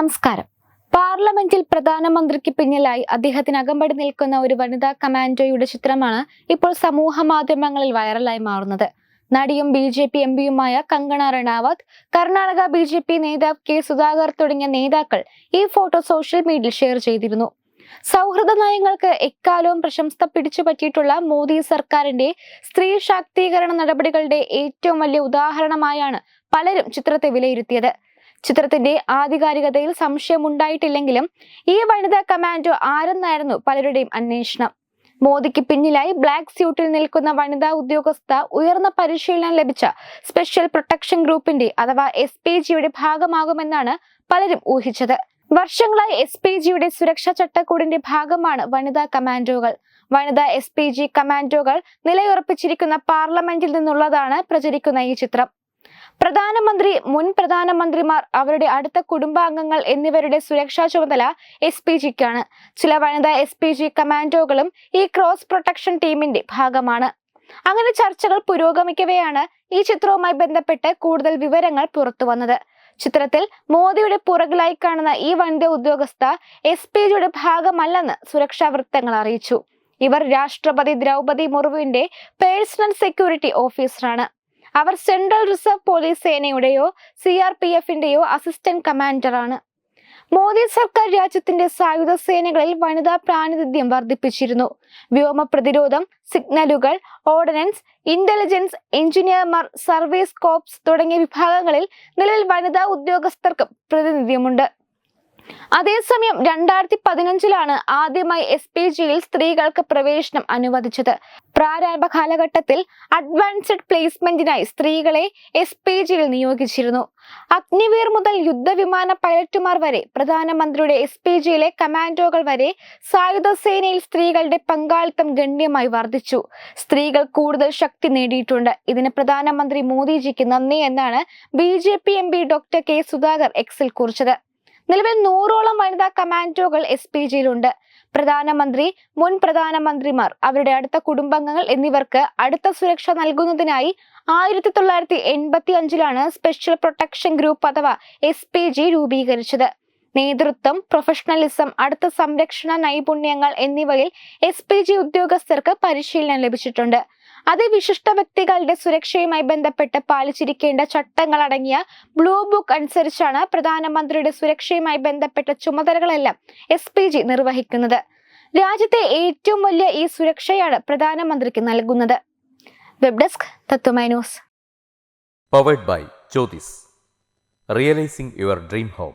നമസ്കാരം. പാർലമെന്റിൽ പ്രധാനമന്ത്രിക്ക് പിന്നിലായി അദ്ദേഹത്തിന് അകമ്പടി നിൽക്കുന്ന ഒരു വനിതാ കമാൻഡോയുടെ ചിത്രമാണ് ഇപ്പോൾ സമൂഹ മാധ്യമങ്ങളിൽ വൈറലായി മാറുന്നത്. നടിയും B J P M പിയുമായ Kangana Ranaut Karnataka B J P നേതാവ് കെ സുധാകർ തുടങ്ങിയ നേതാക്കൾ ഈ ഫോട്ടോ സോഷ്യൽ മീഡിയയിൽ ഷെയർ ചെയ്തിരുന്നു. സൗഹൃദ നയങ്ങൾക്ക് എക്കാലവും പ്രശംസ പിടിച്ചു പറ്റിയിട്ടുള്ള മോദി സർക്കാരിന്റെ സ്ത്രീ ശാക്തീകരണ നടപടികളുടെ ഏറ്റവും വലിയ ഉദാഹരണമായാണ് പലരും ചിത്രത്തെ വിലയിരുത്തിയത്. ചിത്രത്തിന്റെ ആധികാരികതയിൽ സംശയമുണ്ടായിട്ടില്ലെങ്കിലും ഈ വനിതാ കമാൻഡോ ആരെന്നായിരുന്നു പലരുടെയും അന്വേഷണം. മോദിക്ക് പിന്നിലായി ബ്ലാക്ക് സ്യൂട്ടിൽ നിൽക്കുന്ന വനിതാ ഉദ്യോഗസ്ഥ ഉയർന്ന പരിശീലനം ലഭിച്ച സ്പെഷ്യൽ പ്രൊട്ടക്ഷൻ ഗ്രൂപ്പിന്റെ അഥവാ എസ് പി ജിയുടെ ഭാഗമാകുമെന്നാണ് പലരും ഊഹിച്ചത്. വർഷങ്ങളായി എസ് പി ജിയുടെ സുരക്ഷാ ചട്ടക്കൂടിന്റെ ഭാഗമാണ് വനിതാ കമാൻഡോകൾ. വനിതാ എസ് പി ജി കമാൻഡോകൾ നിലയുറപ്പിച്ചിരിക്കുന്ന പാർലമെന്റിൽ നിന്നുള്ളതാണ് പ്രചരിക്കുന്ന ഈ ചിത്രം. പ്രധാനമന്ത്രി മുൻ പ്രധാനമന്ത്രിമാർ അവരുടെ അടുത്ത കുടുംബാംഗങ്ങൾ എന്നിവരുടെ സുരക്ഷാ ചുമതല എസ് പി ജിക്കാണ് ചില വനിതാ എസ് പി ജി കമാൻഡോകളും ഈ ക്രോസ് പ്രൊട്ടക്ഷൻ ടീമിന്റെ ഭാഗമാണ്. അങ്ങനെ ചർച്ചകൾ പുരോഗമിക്കവെയാണ് ഈ ചിത്രവുമായി ബന്ധപ്പെട്ട് കൂടുതൽ വിവരങ്ങൾ പുറത്തു വന്നത്. ചിത്രത്തിൽ മോദിയുടെ പുറകിലായി കാണുന്ന ഈ വനിതാ ഉദ്യോഗസ്ഥ എസ് പി ജിയുടെ ഭാഗമല്ലെന്ന് സുരക്ഷാ വൃത്തങ്ങൾ അറിയിച്ചു. ഇവർ രാഷ്ട്രപതി ദ്രൗപതി മുർമുവിന്റെ പേഴ്സണൽ സെക്യൂരിറ്റി ഓഫീസറാണ്. അവർ സെൻട്രൽ റിസർവ് പോലീസ് സേനയുടെയോ സി ആർ പി എഫിന്റെയോ അസിസ്റ്റന്റ് കമാൻഡറാണ് മോദി സർക്കാർ രാജ്യത്തിന്റെ സായുധ സേനകളിൽ വനിതാ പ്രാതിനിധ്യം വർദ്ധിപ്പിച്ചിരുന്നു. വ്യോമ പ്രതിരോധം സിഗ്നലുകൾ ഓർഡിനൻസ് ഇന്റലിജൻസ് എഞ്ചിനീയർമാർ സർവീസ് കോപ്സ് തുടങ്ങിയ വിഭാഗങ്ങളിൽ നിലവിൽ വനിതാ ഉദ്യോഗസ്ഥർക്ക് പ്രാതിനിധ്യമുണ്ട്. അതേസമയം രണ്ടായിരത്തി പതിനഞ്ചിലാണ് ആദ്യമായി എസ് പി ജിയിൽ സ്ത്രീകൾക്ക് പ്രവേശനം അനുവദിച്ചത്. പ്രാരംഭ കാലഘട്ടത്തിൽ അഡ്വാൻസ്ഡ് പ്ലേസ്മെന്റിനായി സ്ത്രീകളെ എസ് പി ജിയിൽ നിയോഗിച്ചിരുന്നു. അഗ്നിവീർ മുതൽ യുദ്ധവിമാന പൈലറ്റുമാർ വരെ പ്രധാനമന്ത്രിയുടെ എസ് പി ജിയിലെ കമാൻഡോകൾ വരെ സായുധ സേനയിൽ സ്ത്രീകളുടെ പങ്കാളിത്തം ഗണ്യമായി വർദ്ധിച്ചു. സ്ത്രീകൾ കൂടുതൽ ശക്തി നേടിയിട്ടുണ്ട്. ഇതിന് പ്രധാനമന്ത്രി മോദിജിക്ക് നന്ദി എന്നാണ് B J P M P doctor K Sudhakar എക്സിൽ കുറിച്ചത്. നിലവിൽ നൂറോളം വനിതാ കമാൻഡോകൾ എസ് പി ജിയിലുണ്ട് പ്രധാനമന്ത്രി മുൻ പ്രധാനമന്ത്രിമാർ അവരുടെ അടുത്ത കുടുംബാംഗങ്ങൾ എന്നിവർക്ക് അടുത്ത സുരക്ഷ നൽകുന്നതിനായി ആയിരത്തി തൊള്ളായിരത്തി എൺപത്തി അഞ്ചിലാണ് സ്പെഷ്യൽ പ്രൊട്ടക്ഷൻ ഗ്രൂപ്പ് അഥവാ എസ് പി ജി രൂപീകരിച്ചത്. നേതൃത്വം പ്രൊഫഷണലിസം അടുത്ത സംരക്ഷണ നൈപുണ്യങ്ങൾ എന്നിവയിൽ എസ് പി ജി ഉദ്യോഗസ്ഥർക്ക് പരിശീലനം ലഭിച്ചിട്ടുണ്ട്. അതിവിശിഷ്ട വ്യക്തികളുടെ സുരക്ഷയുമായി ബന്ധപ്പെട്ട് പാലിച്ചിരിക്കേണ്ട ചട്ടങ്ങൾ അടങ്ങിയ ബ്ലൂ ബുക്ക് അനുസരിച്ചാണ് പ്രധാനമന്ത്രിയുടെ സുരക്ഷയുമായി ബന്ധപ്പെട്ട ചുമതലകളെല്ലാം എസ് പി ജി നിർവഹിക്കുന്നത്. രാജ്യത്തെ ഏറ്റവും വലിയ ഈ സുരക്ഷയാണ് പ്രധാനമന്ത്രിക്ക് നൽകുന്നത്. Web desk Tatwamayi news. By realising your dream home